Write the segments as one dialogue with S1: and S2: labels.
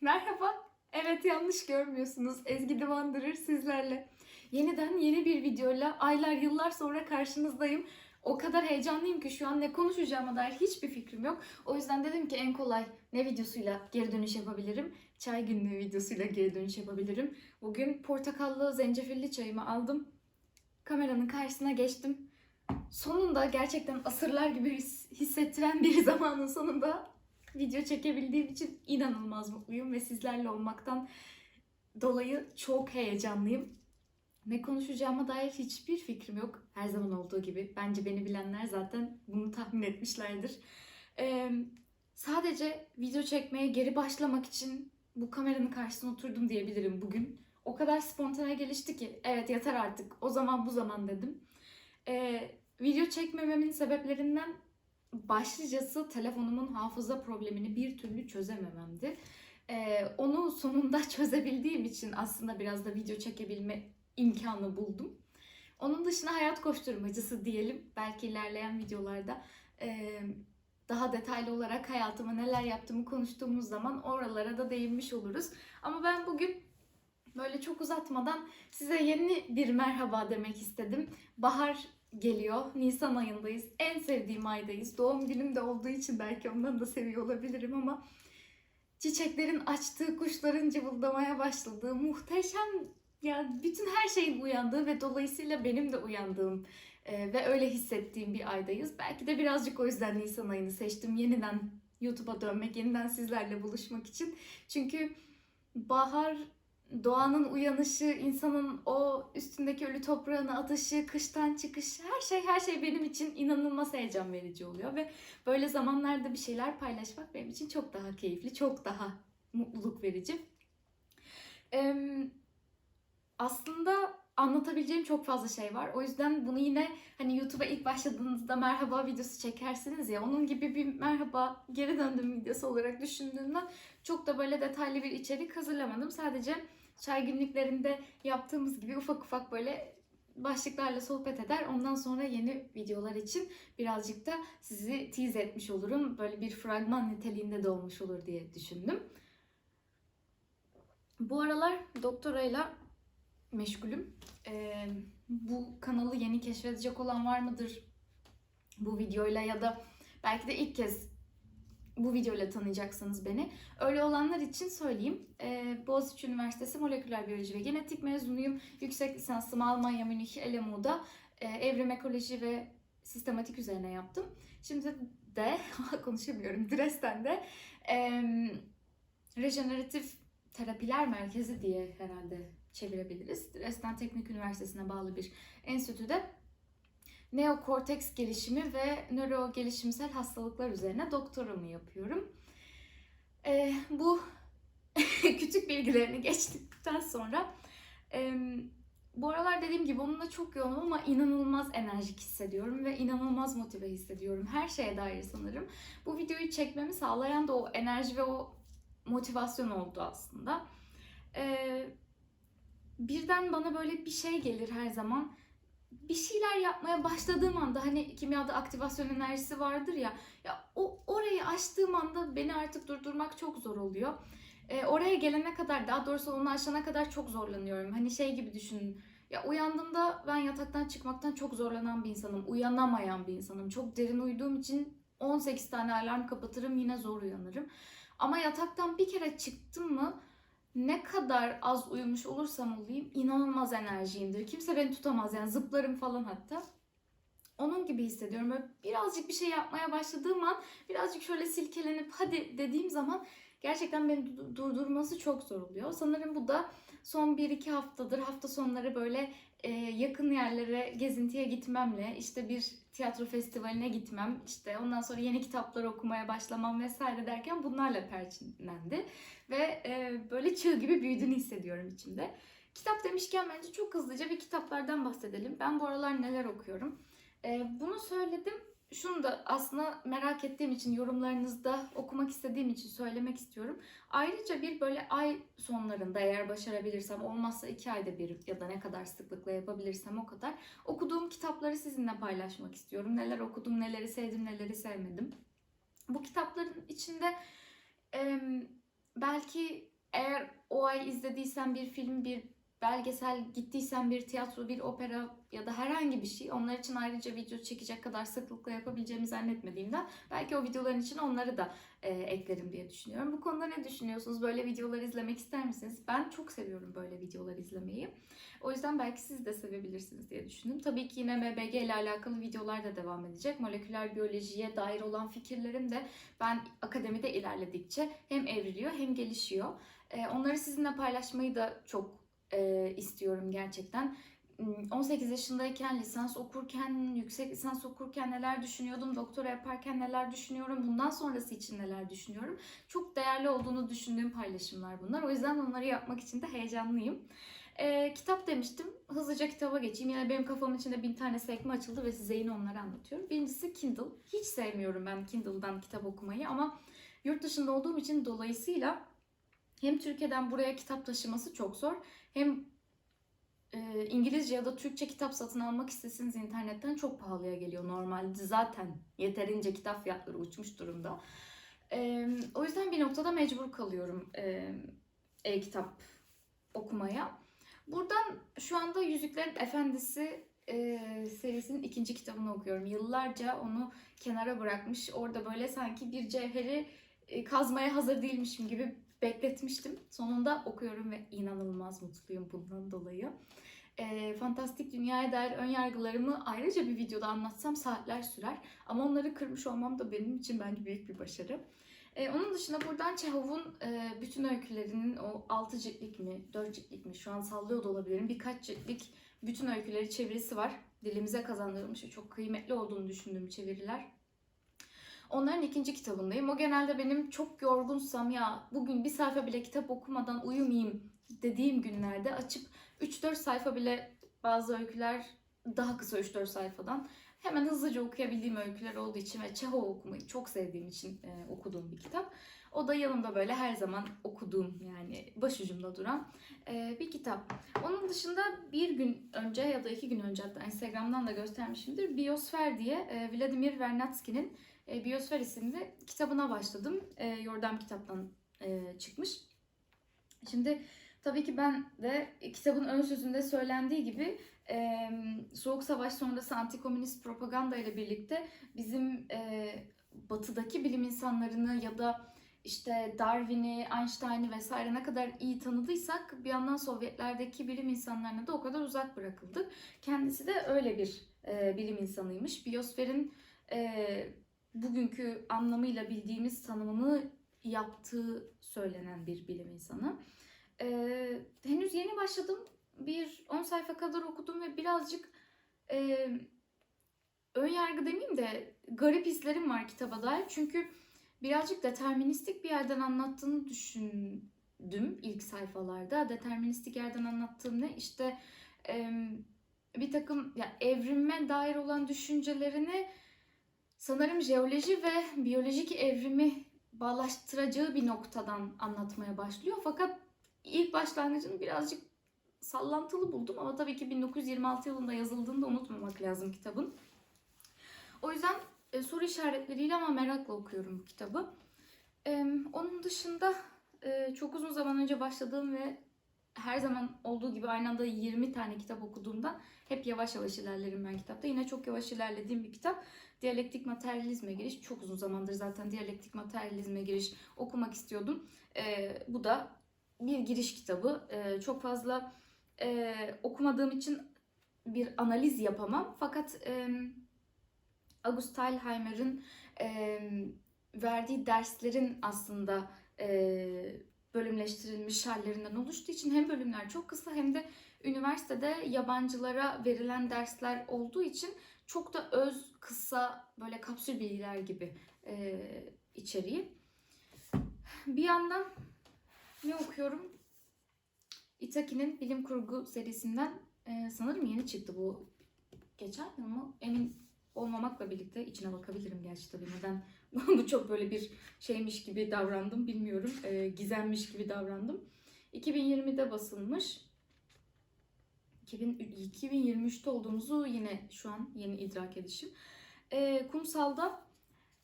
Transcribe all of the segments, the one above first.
S1: Merhaba. Evet yanlış görmüyorsunuz. Ezgi The Wanderer sizlerle. Yeniden yeni bir videoyla aylar yıllar sonra karşınızdayım. O kadar heyecanlıyım ki şu an ne konuşacağıma dair hiçbir fikrim yok. O yüzden dedim ki en kolay ne videosuyla geri dönüş yapabilirim? Çay günlüğü videosuyla geri dönüş yapabilirim. Bugün portakallı zencefilli çayımı aldım. Kameranın karşısına geçtim. Sonunda gerçekten asırlar gibi his- hissettiren bir zamanın sonunda video çekebildiğim için inanılmaz mutluyum ve sizlerle olmaktan dolayı çok heyecanlıyım. Ne konuşacağıma dair hiçbir fikrim yok. Her zaman olduğu gibi. Bence beni bilenler zaten bunu tahmin etmişlerdir. Ee, sadece video çekmeye geri başlamak için bu kameranın karşısına oturdum diyebilirim bugün. O kadar spontane gelişti ki evet yeter artık o zaman bu zaman dedim. Ee, video çekmememin sebeplerinden başlıcası telefonumun hafıza problemini bir türlü çözemememdi. Ee, onu sonunda çözebildiğim için aslında biraz da video çekebilme imkanı buldum. Onun dışında hayat koşturmacısı diyelim. Belki ilerleyen videolarda e, daha detaylı olarak hayatıma neler yaptığımı konuştuğumuz zaman oralara da değinmiş oluruz. Ama ben bugün böyle çok uzatmadan size yeni bir merhaba demek istedim. Bahar geliyor. Nisan ayındayız. En sevdiğim aydayız. Doğum günüm de olduğu için belki ondan da seviyor olabilirim ama çiçeklerin açtığı, kuşların cıvıldamaya başladığı muhteşem ya bütün her şeyin uyandığı ve dolayısıyla benim de uyandığım e, ve öyle hissettiğim bir aydayız. Belki de birazcık o yüzden Nisan ayını seçtim. Yeniden YouTube'a dönmek, yeniden sizlerle buluşmak için. Çünkü bahar doğanın uyanışı, insanın o üstündeki ölü toprağına atışı, kıştan çıkış, her şey her şey benim için inanılmaz heyecan verici oluyor ve böyle zamanlarda bir şeyler paylaşmak benim için çok daha keyifli, çok daha mutluluk verici. Ee, aslında anlatabileceğim çok fazla şey var. O yüzden bunu yine hani YouTube'a ilk başladığınızda merhaba videosu çekersiniz ya onun gibi bir merhaba geri döndüm videosu olarak düşündüğümden çok da böyle detaylı bir içerik hazırlamadım. Sadece çay günlüklerinde yaptığımız gibi ufak ufak böyle başlıklarla sohbet eder. Ondan sonra yeni videolar için birazcık da sizi tease etmiş olurum. Böyle bir fragman niteliğinde de olmuş olur diye düşündüm. Bu aralar doktorayla meşgulüm. Ee, bu kanalı yeni keşfedecek olan var mıdır bu videoyla ya da belki de ilk kez bu videoyla tanıyacaksınız beni. Öyle olanlar için söyleyeyim. Ee, Boğaziçi Üniversitesi Moleküler Biyoloji ve Genetik mezunuyum. Yüksek lisansımı Almanya Münih LMU'da e, evrim ekoloji ve sistematik üzerine yaptım. Şimdi de konuşamıyorum Dresden'de e, rejeneratif terapiler merkezi diye herhalde çevirebiliriz. Dresden Teknik Üniversitesi'ne bağlı bir enstitüde neokorteks gelişimi ve nöro gelişimsel hastalıklar üzerine doktoramı yapıyorum. Ee, bu küçük bilgilerini geçtikten sonra e, bu aralar dediğim gibi onunla çok yoğunum ama inanılmaz enerjik hissediyorum ve inanılmaz motive hissediyorum. Her şeye dair sanırım. Bu videoyu çekmemi sağlayan da o enerji ve o motivasyon oldu aslında. Ee, birden bana böyle bir şey gelir her zaman. Bir şeyler yapmaya başladığım anda hani kimyada aktivasyon enerjisi vardır ya. Ya o orayı açtığım anda beni artık durdurmak çok zor oluyor. Ee, oraya gelene kadar daha doğrusu onu aşana kadar çok zorlanıyorum. Hani şey gibi düşünün. Ya uyandığımda ben yataktan çıkmaktan çok zorlanan bir insanım. Uyanamayan bir insanım. Çok derin uyuduğum için 18 tane alarm kapatırım yine zor uyanırım. Ama yataktan bir kere çıktım mı ne kadar az uyumuş olursam olayım inanılmaz enerjiyimdir. Kimse beni tutamaz yani zıplarım falan hatta. Onun gibi hissediyorum. Böyle birazcık bir şey yapmaya başladığım an birazcık şöyle silkelenip hadi dediğim zaman gerçekten beni du- durdurması çok zor oluyor. Sanırım bu da son 1-2 haftadır hafta sonları böyle yakın yerlere gezintiye gitmemle işte bir tiyatro festivaline gitmem işte ondan sonra yeni kitaplar okumaya başlamam vesaire derken bunlarla perçinlendi ve e, böyle çığ gibi büyüdüğünü hissediyorum içimde. Kitap demişken bence çok hızlıca bir kitaplardan bahsedelim. Ben bu aralar neler okuyorum? E, bunu söyledim. Şunu da aslında merak ettiğim için yorumlarınızda okumak istediğim için söylemek istiyorum. Ayrıca bir böyle ay sonlarında eğer başarabilirsem olmazsa iki ayda bir ya da ne kadar sıklıkla yapabilirsem o kadar okuduğum kitapları sizinle paylaşmak istiyorum. Neler okudum, neleri sevdim, neleri sevmedim. Bu kitapların içinde em, belki eğer o ay izlediysen bir film, bir belgesel, gittiysen bir tiyatro, bir opera ya da herhangi bir şey onlar için ayrıca video çekecek kadar sıklıkla yapabileceğimi zannetmediğimden belki o videoların için onları da e, eklerim diye düşünüyorum. Bu konuda ne düşünüyorsunuz? Böyle videolar izlemek ister misiniz? Ben çok seviyorum böyle videolar izlemeyi. O yüzden belki siz de sevebilirsiniz diye düşündüm. Tabii ki yine MBG ile alakalı videolar da devam edecek. Moleküler biyolojiye dair olan fikirlerim de ben akademide ilerledikçe hem evriliyor hem gelişiyor. E, onları sizinle paylaşmayı da çok e, istiyorum gerçekten. 18 yaşındayken lisans okurken, yüksek lisans okurken neler düşünüyordum, doktora yaparken neler düşünüyorum, bundan sonrası için neler düşünüyorum. Çok değerli olduğunu düşündüğüm paylaşımlar bunlar. O yüzden onları yapmak için de heyecanlıyım. Ee, kitap demiştim. Hızlıca kitaba geçeyim. Yine benim kafamın içinde bin tane sekme açıldı ve size yine onları anlatıyorum. Birincisi Kindle. Hiç sevmiyorum ben Kindle'dan kitap okumayı ama yurt dışında olduğum için dolayısıyla hem Türkiye'den buraya kitap taşıması çok zor hem e, İngilizce ya da Türkçe kitap satın almak isteseniz internetten çok pahalıya geliyor. Normalde zaten yeterince kitap fiyatları uçmuş durumda. E, o yüzden bir noktada mecbur kalıyorum e-kitap okumaya. Buradan şu anda Yüzüklerin Efendisi e, serisinin ikinci kitabını okuyorum. Yıllarca onu kenara bırakmış. Orada böyle sanki bir cevheri kazmaya hazır değilmişim gibi bekletmiştim. Sonunda okuyorum ve inanılmaz mutluyum bundan dolayı. E, fantastik dünyaya dair ön ayrıca bir videoda anlatsam saatler sürer. Ama onları kırmış olmam da benim için bence büyük bir başarı. E, onun dışında buradan Çehov'un e, bütün öykülerinin o 6 ciltlik mi, 4 ciltlik mi şu an sallıyor da olabilirim. Birkaç ciltlik bütün öyküleri çevirisi var. Dilimize kazandırılmış ve çok kıymetli olduğunu düşündüğüm çeviriler. Onların ikinci kitabındayım. O genelde benim çok yorgunsam ya bugün bir sayfa bile kitap okumadan uyumayayım dediğim günlerde açıp 3-4 sayfa bile bazı öyküler daha kısa 3-4 sayfadan hemen hızlıca okuyabildiğim öyküler olduğu için ve Çehov okumayı çok sevdiğim için e, okuduğum bir kitap. O da yanımda böyle her zaman okuduğum yani başucumda duran e, bir kitap. Onun dışında bir gün önce ya da iki gün önce hatta Instagram'dan da göstermişimdir. Biosfer diye e, Vladimir Vernadsky'nin e, Biosfer isimli kitabına başladım. E, Yordam kitaptan e, çıkmış. Şimdi tabii ki ben de kitabın ön sözünde söylendiği gibi e, Soğuk Savaş sonrası antikomünist propaganda ile birlikte bizim e, batıdaki bilim insanlarını ya da işte Darwin'i, Einstein'ı vesaire ne kadar iyi tanıdıysak bir yandan Sovyetlerdeki bilim insanlarına da o kadar uzak bırakıldık. Kendisi de öyle bir e, bilim insanıymış. Biyosferin e, bugünkü anlamıyla bildiğimiz tanımını yaptığı söylenen bir bilim insanı. E, henüz yeni başladım. Bir 10 sayfa kadar okudum ve birazcık e, ön yargı demeyeyim de garip hislerim var kitaba dair. Çünkü birazcık deterministik bir yerden anlattığını düşündüm ilk sayfalarda. Deterministik yerden anlattığım ne? İşte e, bir takım ya evrime dair olan düşüncelerini sanırım jeoloji ve biyolojik evrimi bağlaştıracağı bir noktadan anlatmaya başlıyor. Fakat ilk başlangıcını birazcık sallantılı buldum ama tabii ki 1926 yılında yazıldığını da unutmamak lazım kitabın. O yüzden e, soru işaretleriyle ama merakla okuyorum bu kitabı. E, onun dışında e, çok uzun zaman önce başladığım ve her zaman olduğu gibi aynı anda 20 tane kitap okuduğumda hep yavaş yavaş ilerlerim ben kitapta. Yine çok yavaş ilerlediğim bir kitap. Diyalektik materyalizme giriş. Çok uzun zamandır zaten diyalektik materyalizme giriş okumak istiyordum. E, bu da bir giriş kitabı. E, çok fazla e, okumadığım için bir analiz yapamam. Fakat e, August Teilheimer'ın e, verdiği derslerin aslında e, bölümleştirilmiş hallerinden oluştuğu için hem bölümler çok kısa hem de üniversitede yabancılara verilen dersler olduğu için çok da öz, kısa, böyle kapsül bilgiler gibi e, içeriği. Bir yandan ne okuyorum? Itaki'nin bilim kurgu serisinden e, sanırım yeni çıktı bu geçen yıl mı? Emin olmamakla birlikte içine bakabilirim gerçi tabii neden bu çok böyle bir şeymiş gibi davrandım bilmiyorum. E, gizemmiş gibi davrandım. 2020'de basılmış. 2000, 2023'te olduğumuzu yine şu an yeni idrak edişim. E, kumsalda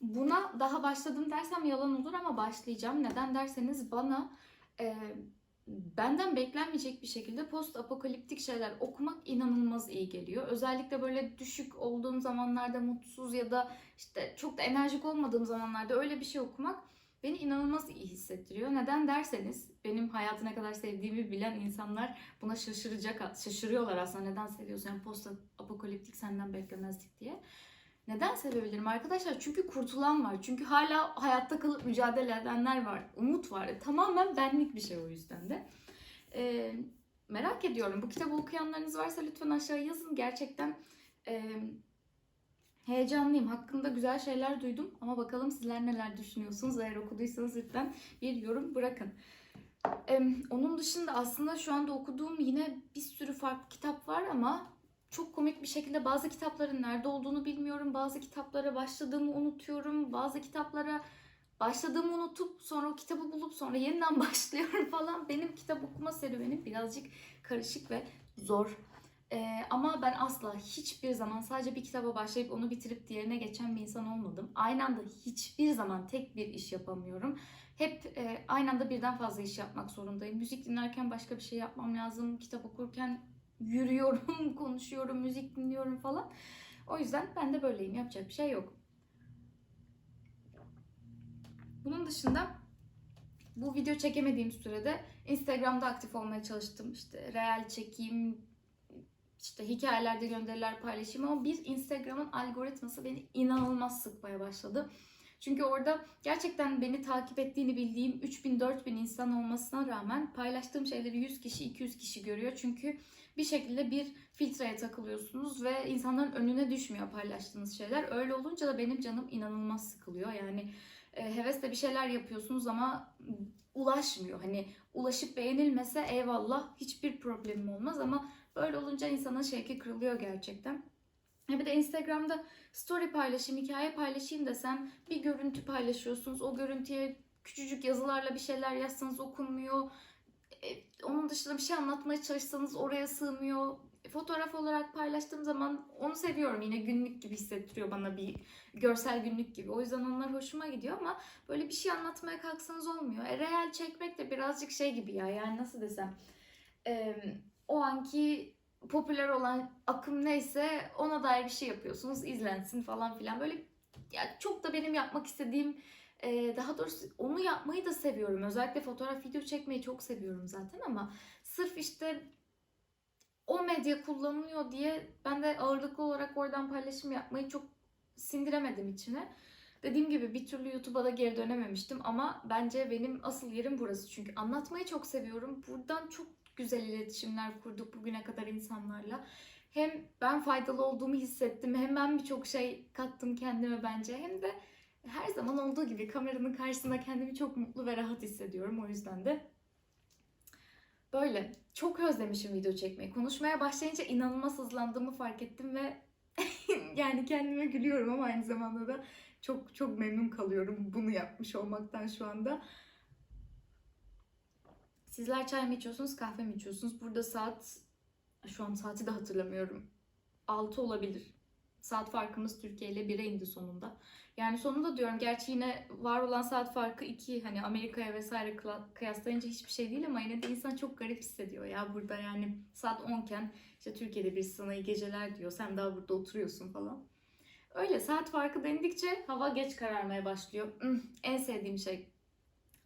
S1: buna daha başladım dersem yalan olur ama başlayacağım. Neden derseniz bana e, benden beklenmeyecek bir şekilde post apokaliptik şeyler okumak inanılmaz iyi geliyor. Özellikle böyle düşük olduğum zamanlarda mutsuz ya da işte çok da enerjik olmadığım zamanlarda öyle bir şey okumak beni inanılmaz iyi hissettiriyor. Neden derseniz benim hayatı ne kadar sevdiğimi bilen insanlar buna şaşıracak, şaşırıyorlar aslında neden seviyorsun yani post apokaliptik senden beklemezdik diye. Neden sevebilirim arkadaşlar? Çünkü kurtulan var. Çünkü hala hayatta kalıp mücadele edenler var. Umut var. Tamamen benlik bir şey o yüzden de. Ee, merak ediyorum. Bu kitabı okuyanlarınız varsa lütfen aşağıya yazın. Gerçekten e, heyecanlıyım. Hakkında güzel şeyler duydum. Ama bakalım sizler neler düşünüyorsunuz? Eğer okuduysanız lütfen bir yorum bırakın. Ee, onun dışında aslında şu anda okuduğum yine bir sürü farklı kitap var ama çok komik bir şekilde bazı kitapların nerede olduğunu bilmiyorum. Bazı kitaplara başladığımı unutuyorum. Bazı kitaplara başladığımı unutup sonra o kitabı bulup sonra yeniden başlıyorum falan. Benim kitap okuma serüvenim birazcık karışık ve zor. Ee, ama ben asla hiçbir zaman sadece bir kitaba başlayıp onu bitirip diğerine geçen bir insan olmadım. Aynı anda hiçbir zaman tek bir iş yapamıyorum. Hep e, aynı anda birden fazla iş yapmak zorundayım. Müzik dinlerken başka bir şey yapmam lazım. Kitap okurken yürüyorum, konuşuyorum, müzik dinliyorum falan. O yüzden ben de böyleyim. Yapacak bir şey yok. Bunun dışında bu video çekemediğim sürede Instagram'da aktif olmaya çalıştım. İşte real çekeyim, işte hikayelerde gönderiler paylaşayım ama bir Instagram'ın algoritması beni inanılmaz sıkmaya başladı. Çünkü orada gerçekten beni takip ettiğini bildiğim 3000-4000 insan olmasına rağmen paylaştığım şeyleri 100 kişi 200 kişi görüyor. Çünkü bir şekilde bir filtreye takılıyorsunuz ve insanların önüne düşmüyor paylaştığınız şeyler. Öyle olunca da benim canım inanılmaz sıkılıyor. Yani e, hevesle bir şeyler yapıyorsunuz ama ulaşmıyor. Hani ulaşıp beğenilmese eyvallah hiçbir problemim olmaz ama böyle olunca insanın şevki kırılıyor gerçekten. E bir de Instagram'da story paylaşayım, hikaye paylaşayım desem bir görüntü paylaşıyorsunuz. O görüntüye küçücük yazılarla bir şeyler yazsanız okunmuyor. E, onun dışında bir şey anlatmaya çalışsanız oraya sığmıyor. Fotoğraf olarak paylaştığım zaman onu seviyorum. Yine günlük gibi hissettiriyor bana bir görsel günlük gibi. O yüzden onlar hoşuma gidiyor ama böyle bir şey anlatmaya kalksanız olmuyor. E, real çekmek de birazcık şey gibi ya. Yani nasıl desem. E, o anki popüler olan akım neyse ona dair bir şey yapıyorsunuz. izlensin falan filan. Böyle ya çok da benim yapmak istediğim ee, daha doğrusu onu yapmayı da seviyorum. Özellikle fotoğraf video çekmeyi çok seviyorum zaten ama sırf işte o medya kullanılıyor diye ben de ağırlıklı olarak oradan paylaşım yapmayı çok sindiremedim içine. Dediğim gibi bir türlü YouTube'a da geri dönememiştim ama bence benim asıl yerim burası. Çünkü anlatmayı çok seviyorum. Buradan çok güzel iletişimler kurduk bugüne kadar insanlarla. Hem ben faydalı olduğumu hissettim hem ben birçok şey kattım kendime bence hem de her zaman olduğu gibi kameranın karşısında kendimi çok mutlu ve rahat hissediyorum. O yüzden de böyle çok özlemişim video çekmeyi. Konuşmaya başlayınca inanılmaz hızlandığımı fark ettim ve yani kendime gülüyorum ama aynı zamanda da çok çok memnun kalıyorum bunu yapmış olmaktan şu anda. Sizler çay mı içiyorsunuz, kahve mi içiyorsunuz? Burada saat şu an saati de hatırlamıyorum. 6 olabilir. Saat farkımız Türkiye ile 1'e indi sonunda. Yani sonunda diyorum gerçi yine var olan saat farkı 2 hani Amerika'ya vesaire kıyaslayınca hiçbir şey değil ama yine de insan çok garip hissediyor ya burada yani saat 10 iken işte Türkiye'de bir sana iyi geceler diyor sen daha burada oturuyorsun falan. Öyle saat farkı denildikçe hava geç kararmaya başlıyor. En sevdiğim şey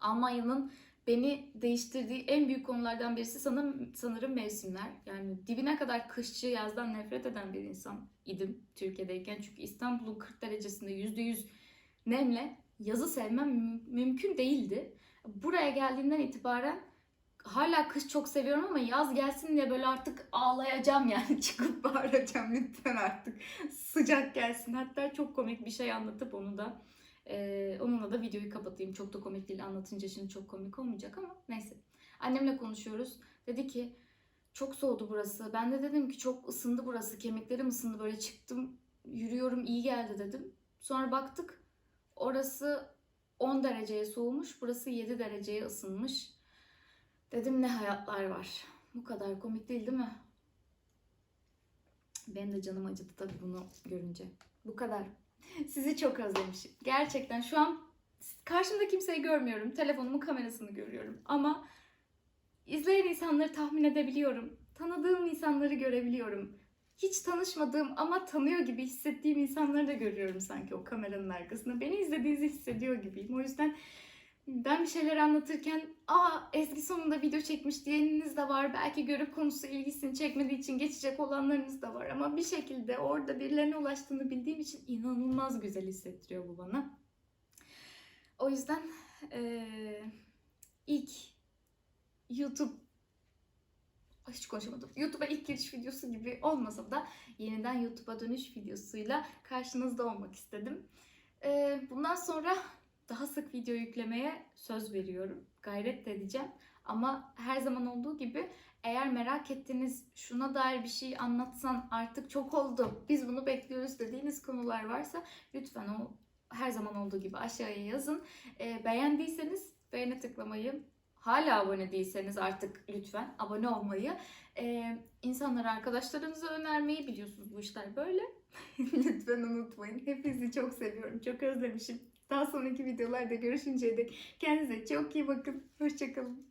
S1: Almanya'nın beni değiştirdiği en büyük konulardan birisi sanırım, sanırım mevsimler. Yani dibine kadar kışçı, yazdan nefret eden bir insan idim Türkiye'deyken. Çünkü İstanbul'un 40 derecesinde %100 nemle yazı sevmem mümkün değildi. Buraya geldiğimden itibaren hala kış çok seviyorum ama yaz gelsin diye böyle artık ağlayacağım yani çıkıp bağıracağım lütfen artık sıcak gelsin. Hatta çok komik bir şey anlatıp onu da ee, onunla da videoyu kapatayım. Çok da komik değil anlatınca şimdi çok komik olmayacak ama neyse. Annemle konuşuyoruz. Dedi ki çok soğudu burası. Ben de dedim ki çok ısındı burası. Kemiklerim ısındı böyle çıktım. Yürüyorum iyi geldi dedim. Sonra baktık orası 10 dereceye soğumuş. Burası 7 dereceye ısınmış. Dedim ne hayatlar var. Bu kadar komik değil değil mi? Benim de canım acıdı tabii bunu görünce. Bu kadar. Sizi çok özlemişim. Gerçekten şu an karşımda kimseyi görmüyorum. Telefonumun kamerasını görüyorum. Ama izleyen insanları tahmin edebiliyorum. Tanıdığım insanları görebiliyorum. Hiç tanışmadığım ama tanıyor gibi hissettiğim insanları da görüyorum sanki o kameranın arkasında. Beni izlediğinizi hissediyor gibiyim. O yüzden ben bir şeyler anlatırken aa Ezgi sonunda video çekmiş diyeniniz de var. Belki görüp konusu ilgisini çekmediği için geçecek olanlarınız da var. Ama bir şekilde orada birilerine ulaştığını bildiğim için inanılmaz güzel hissettiriyor bu bana. O yüzden eee, ilk YouTube hiç konuşamadım. YouTube'a ilk giriş videosu gibi olmasa da yeniden YouTube'a dönüş videosuyla karşınızda olmak istedim. Bundan sonra daha sık video yüklemeye söz veriyorum. Gayret de edeceğim. Ama her zaman olduğu gibi eğer merak ettiğiniz şuna dair bir şey anlatsan artık çok oldu. Biz bunu bekliyoruz dediğiniz konular varsa lütfen o her zaman olduğu gibi aşağıya yazın. Ee, beğendiyseniz beğene tıklamayı, hala abone değilseniz artık lütfen abone olmayı, e, insanlara arkadaşlarınıza önermeyi biliyorsunuz bu işler böyle. lütfen unutmayın. Hepinizi çok seviyorum. Çok özlemişim. Daha sonraki videolarda görüşünceye dek kendinize çok iyi bakın. Hoşçakalın.